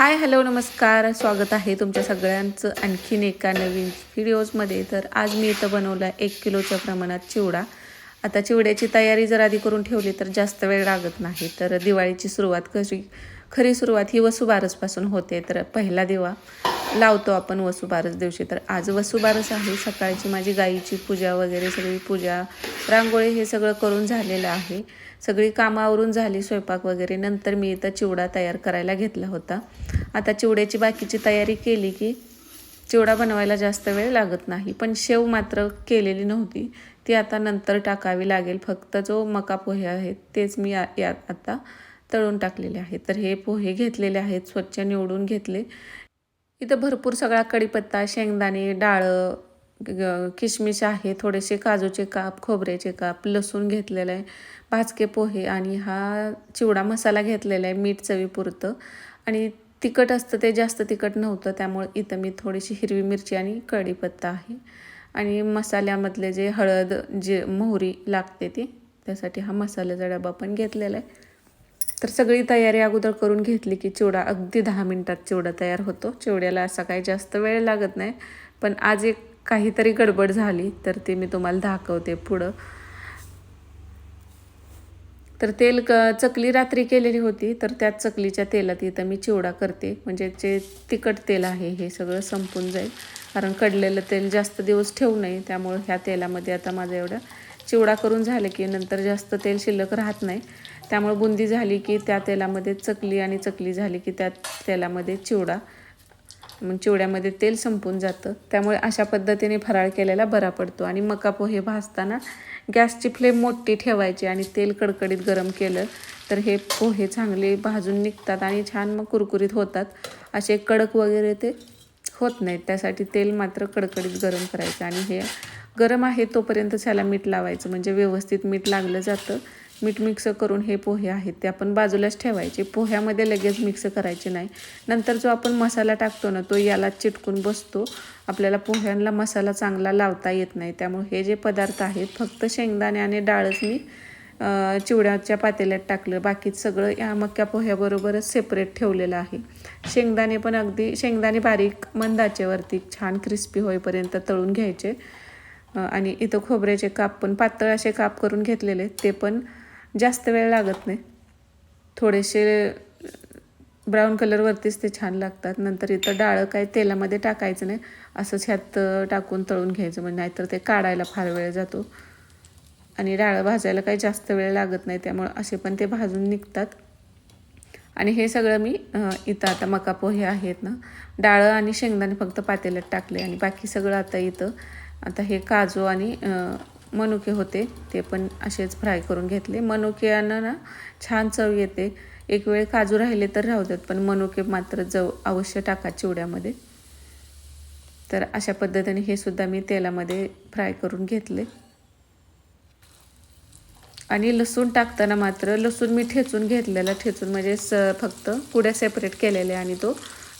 Hi hello नमस्कार. स्वागत आहे तुमच्या सगळ्यांचं आणखीन एका नवीन व्हिडिओजमध्ये. तर आज मी इथं बनवला आहे एक किलोच्या प्रमाणात चिवडा. आता चिवड्याची तयारी जर आधी करून ठेवली तर जास्त वेळ लागत नाही. तर दिवाळीची सुरुवात कशी खरी सुरुवात ही वसुबारसपासून होते. तर पहिला दिवा लावतो आपण वसुबारस दिवशी. तर आज वसुबारस आहे. सकाळची माझी गाईची पूजा वगैरे सगळी पूजा रांगोळी हे सगळं करून झालेलं आहे. सगळी कामावरून झाली स्वयंपाक वगैरे. नंतर मी इथं चिवडा तयार करायला घेतला होता. आता चिवड्याची बाकीची तयारी केली की चिवडा बनवायला जास्त वेळ लागत नाही. पण शेव मात्र केलेली नव्हती. ती आता नंतर टाकावी लागेल. फक्त जो मका पोहे आहेत तेच मी या यात आता तळून टाकलेले आहेत. तर हे पोहे घेतलेले आहेत स्वच्छ निवडून घेतले. इथं भरपूर सगळा कढीपत्ता शेंगदाणे डाळं किशमिश आहे थोडेसे काजूचे काप खोबऱ्याचे काप लसूण घेतलेलं आहे भाजके पोहे आणि हा चिवडा मसाला घेतलेला आहे मीठ चवीपुरतं. आणि तिखट असतं ते जास्त तिखट नव्हतं त्यामुळे इथं मी थोडीशी हिरवी मिरची आणि कढीपत्ता आहे. आणि मसाल्यामधले जे हळद जे मोहरी लागते ती त्यासाठी हा मसाल्याचा डबा पण घेतलेला आहे. तर सगळी तयारी अगोदर करून घेतली की चिवडा अगदी दहा मिनटात चिवडा तयार होतो. चिवड्याला असा काही जास्त वेळ लागत नाही. पण आज एक काहीतरी गडबड झाली तर ते मी तुम्हाला दाखवते पुढं. तर तेल क चकली रात्री केलेली होती तर त्याच चकलीच्या तेलात इथं मी चिवडा करते. म्हणजे जे तिखट तेल आहे हे सगळं संपून जाईल. कारण कडलेलं तेल जास्त दिवस ठेवू नये त्यामुळं ह्या तेलामध्ये आता माझं एवढं चिवडा करून झालं की नंतर जास्त तेल शिल्लक राहत नाही. त्यामुळे बुंदी झाली की त्या तेलामध्ये चकली आणि चकली झाली की त्या तेलामध्ये चिवडा. मग चिवड्यामध्ये तेल संपून जातं. त्यामुळे अशा पद्धतीने फराळ केलेला बरा पडतो. आणि मका पोहे भाजताना गॅसची फ्लेम मोठी ठेवायची आणि तेल कडकडीत गरम केलं तर हे पोहे चांगले भाजून निघतात आणि छान मग कुरकुरीत होतात. असे कडक वगैरे ते होत नाहीत. त्यासाठी तेल मात्र कडकडीत गरम करायचं. आणि हे गरम आहे तोपर्यंत त्याला मीठ लावायचं. म्हणजे व्यवस्थित मीठ लागलं जातं. मीठ मिक्स करून हे पोहे आहेत ते आपण बाजूलाच ठेवायचे. पोह्यामध्ये लगेच मिक्स करायचे नाही. नंतर जो आपण मसाला टाकतो ना तो याला चिटकून बसतो. आपल्याला पोह्यांना मसाला चांगला लावता येत नाही. त्यामुळे हे जे पदार्थ आहेत फक्त शेंगदाणे आणि डाळच मी चिवड्याच्या पातेल्यात टाकलं. बाकी सगळं या मक्या पोह्याबरोबरच सेपरेट ठेवलेलं आहे. शेंगदाणे पण अगदी शेंगदाणे बारीक मंदाचेवरती छान क्रिस्पी होईपर्यंत तळून घ्यायचे. आणि इथं खोबऱ्याचे काप पण पातळ असे काप करून घेतलेले ते पण जास्त वेळ लागत नाही. थोडेसे ब्राऊन कलरवरतीच ते छान लागतात. नंतर इथं डाळं काय तेलामध्ये टाकायचं नाही. असंच ह्यात टाकून तळून घ्यायचं. म्हणजे नाहीतर ते काढायला फार वेळ जातो. आणि डाळं भाजायला काही जास्त वेळ लागत नाही. त्यामुळं असे पण ते भाजून निघतात. आणि हे सगळं मी इथं आता मका पोहे आहेत ना डाळं आणि शेंगदाणे फक्त पातेल्यात टाकले. आणि बाकी सगळं आता इथं आता हे काजू आणि मनुके होते ते पण असेच फ्राय करून घेतले. मनुक्यानं ना छान चव येते. एक वेळ काजू राहिले तर राहू देत पण मनुके मात्र जव अवश्य टाका चिवड्यामध्ये. तर अशा पद्धतीने हे सुद्धा मी तेलामध्ये फ्राय करून घेतले. आणि लसूण टाकताना मात्र लसूण मी ठेचून घेतलेला ठेचून म्हणजे स फक्त पुड्या सेपरेट केलेल्या आणि तो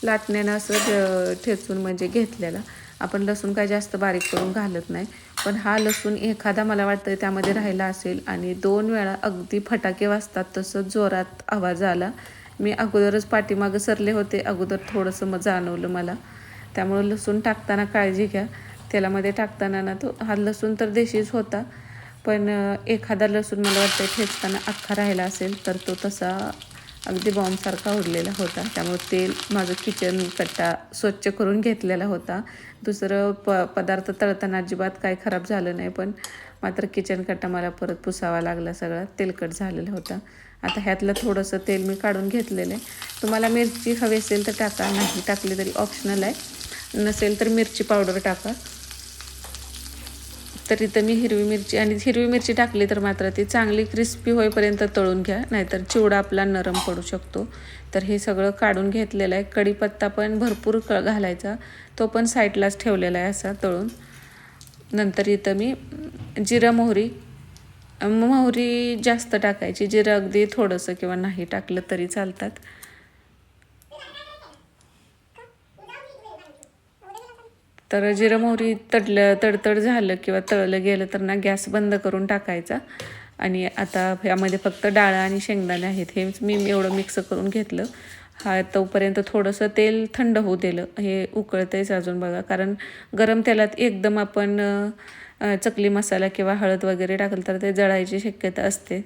लाटण्यानं असं ठेचून म्हणजे घेतलेला. आपण लसूण काय जास्त बारीक करून घालत नाही. पण हा लसूण एखादा मला वाटतं त्यामध्ये राहिला असेल आणि दोन वेळा अगदी फटाके वाजतात तसं जोरात आवाज आला. मी अगोदरच पाठीमागं सरले होते अगोदर थोडंसं मग जाणवलं मला. त्यामुळं लसूण टाकताना काळजी घ्या. तेलामध्ये टाकताना ना तो हा लसूण तर देशीच होता. पण एखादा लसूण मला वाटतं ठेचताना अख्खा राहिला असेल तर तो तसा अगदी बॉम्बसारखा उडलेला होता. त्यामुळे तेल माझं किचन कट्टा स्वच्छ करून घेतलेला होता. दुसरं प पदार्थ तळताना अजिबात काय खराब झालं नाही पण मात्र किचन कट्टा मला परत पुसावा लागला सगळा. तेलकट झालेला होता. आता ह्यातलं थोडंसं तेल मी काढून घेतलेलं आहे. तुम्हाला मिरची हवी असेल तर टाका. नाही टाकली तरी ऑप्शनल आहे. नसेल तर मिरची पावडर टाका. तर इथं मी हिरवी मिरची आणि हिरवी मिरची टाकली तर मात्र ती चांगली क्रिस्पी होईपर्यंत तळून घ्या नाहीतर चिवडा आपला नरम पडू शकतो. तर हे सगळं काढून घेतलेलं आहे. कढीपत्ता पण भरपूर क घालायचा. तो पण साईडलाच ठेवलेला आहे असा तळून. नंतर इथं मी जिरं मोहरी मोहरी जास्त टाकायची. जिरं अगदी थोडंसं किंवा नाही टाकलं तरी चालतात. तर जिरं मोहरी तडलं तडतड झालं किंवा तळलं गेलं तर ना गॅस बंद करून टाकायचा. आणि आता यामध्ये फक्त डाळ आणि शेंगदाणे आहेत. हेच मी एवढं मिक्स करून घेतलं. हा तोपर्यंत थोडंसं तेल थंड होऊ दिलं. हे उकळतंयच अजून बघा. कारण गरम तेलात एकदम आपण चकली मसाला किंवा हळद वगैरे टाकलं तर ते जळायची शक्यता असते.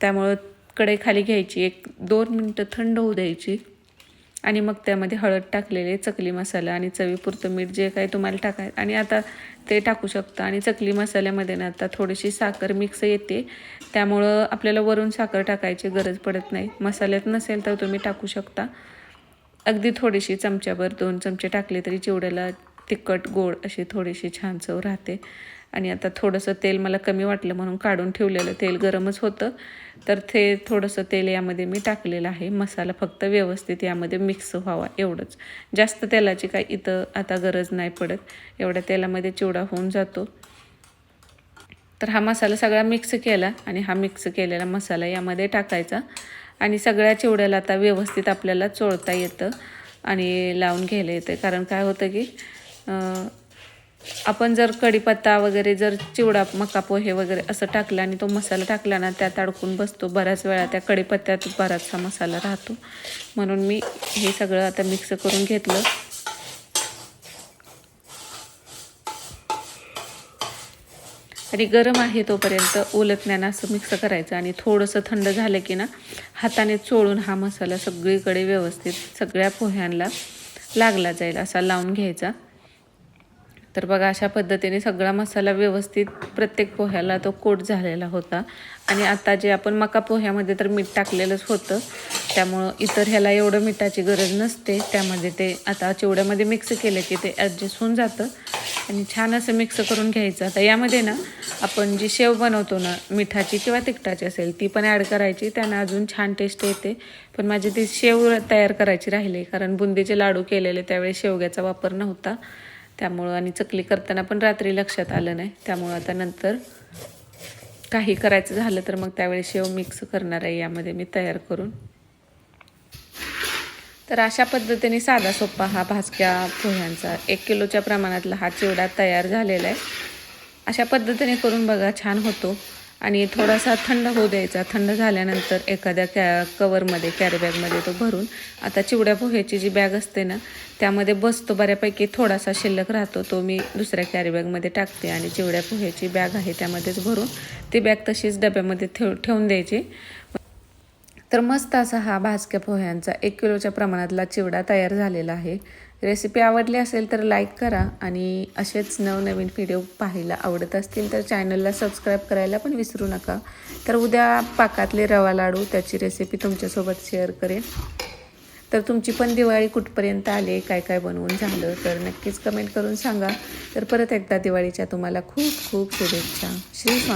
त्यामुळं कढई खाली घ्यायची. एक दोन मिनटं थंड होऊ द्यायची. आणि मग त्यामध्ये हळद टाकलेले चकली मसाला आणि चवीपुरतं मीठ जे काही तुम्हाला टाकायचं आणि आता ते टाकू शकता. आणि चकली मसाल्यामध्ये ना आता थोडीशी साखर मिक्स येते. त्यामुळं आपल्याला वरून साखर टाकायची गरज पडत नाही. मसाल्यात नसेल तर तुम्ही टाकू शकता. अगदी थोडीशी चमच्याभर दोन चमचे टाकले तरी चिवड्याला तिखट गोड अशी थोडीशी छान चव राहते. आणि आता थोडंसं तेल मला कमी वाटलं म्हणून काढून ठेवलेलं तेल गरमच होतं. तर ते थोडंसं तेल यामध्ये मी टाकलेलं आहे. मसाला फक्त व्यवस्थित यामध्ये मिक्स व्हावा एवढंच. जास्त तेलाची काय इथं आता गरज नाही पडत. एवढ्या तेलामध्ये चिवडा होऊन जातो. तर हा मसाला सगळा मिक्स केला आणि हा मिक्स केलेला मसाला यामध्ये टाकायचा. आणि सगळ्या चिवड्याला आता व्यवस्थित आपल्याला चोळता येतं आणि लावून घ्यायला येतं कारण काय होतं की आपण जर कढीपत्ता वगैरे जर चिवडा मका पोहे वगैरे असं टाकलं आणि तो मसाला टाकला ना त्यात अडकून बसतो. बऱ्याच वेळा त्या कढीपत्त्यात बराचसा मसाला राहतो. म्हणून मी हे सगळं आता मिक्स करून घेतलं. आणि गरम आहे तोपर्यंत उलटण्यानं असं मिक्स करायचं आणि थोडंसं थंड झालं की ना हाताने चोळून हा मसाला सगळीकडे व्यवस्थित सगळ्या पोह्यांना लागला जाईल असा लावून घ्यायचा. तर बघा अशा पद्धतीने सगळा मसाला व्यवस्थित प्रत्येक पोह्याला तो कोट झालेला होता. आणि आता जे आपण मका पोह्यामध्ये तर मीठ टाकलेलंच होतं. त्यामुळं इतर ह्याला एवढं मिठाची गरज नसते. त्यामध्ये ते आता चिवड्यामध्ये मिक्स केलं की ते ॲडजस्ट होऊन जातं. आणि छान असं मिक्स करून घ्यायचं. आता यामध्ये ना आपण जी शेव बनवतो ना मिठाची किंवा तिखटाची असेल ती पण ॲड करायची. त्यानं अजून छान टेस्ट येते. पण माझी ती शेव तयार करायची राहिली. कारण बुंदीचे लाडू केलेले त्यावेळी शेवग्याचा वापर नव्हता. त्यामुळं आणि चकली करताना पण रात्री लक्षात आलं नाही. त्यामुळं आता नंतर काही करायचं झालं तर मग त्यावेळी शेव मिक्स करणार आहे यामध्ये मी तयार करून. तर अशा पद्धतीने साधा सोपा हा भाजक्या पोह्यांचा एक किलोच्या प्रमाणातला हा चिवडा तयार झालेला आहे. अशा पद्धतीने करून बघा छान होतो. आणि थोडासा थंड होऊ द्यायचा. थंड झाल्यानंतर एखाद्या कॅ कवरमध्ये कॅरीबॅगमध्ये तो भरून आता चिवड्या पोह्याची जी बॅग असते ना त्यामध्ये बसतो बऱ्यापैकी थोडासा शिल्लक राहतो तो मी दुसऱ्या कॅरीबॅगमध्ये टाकते आणि चिवड्या पोह्याची बॅग आहे त्यामध्येच भरून ती बॅग तशीच डब्यामध्ये ठेव ठेवून द्यायची. तर मस्त असा हा भाजक्या पोह्यांचा एक किलोच्या प्रमाणातला चिवडा तयार झालेला आहे. रेसिपी आवडली असेल तर लाईक करा आणि असेच नवनवीन व्हिडिओ पाहायला आवडत असतील तर चॅनलला सबस्क्राईब करायला पण विसरू नका. तर उद्या पाकातले रवा लाडू त्याची रेसिपी तुमच्यासोबत शेअर करेन. तर तुमची पण दिवाळी कुठपर्यंत आली काय काय बनवून झालं तर नक्कीच कमेंट करून सांगा. तर परत एकदा दिवाळीच्या तुम्हाला खूप खूप शुभेच्छा. श्री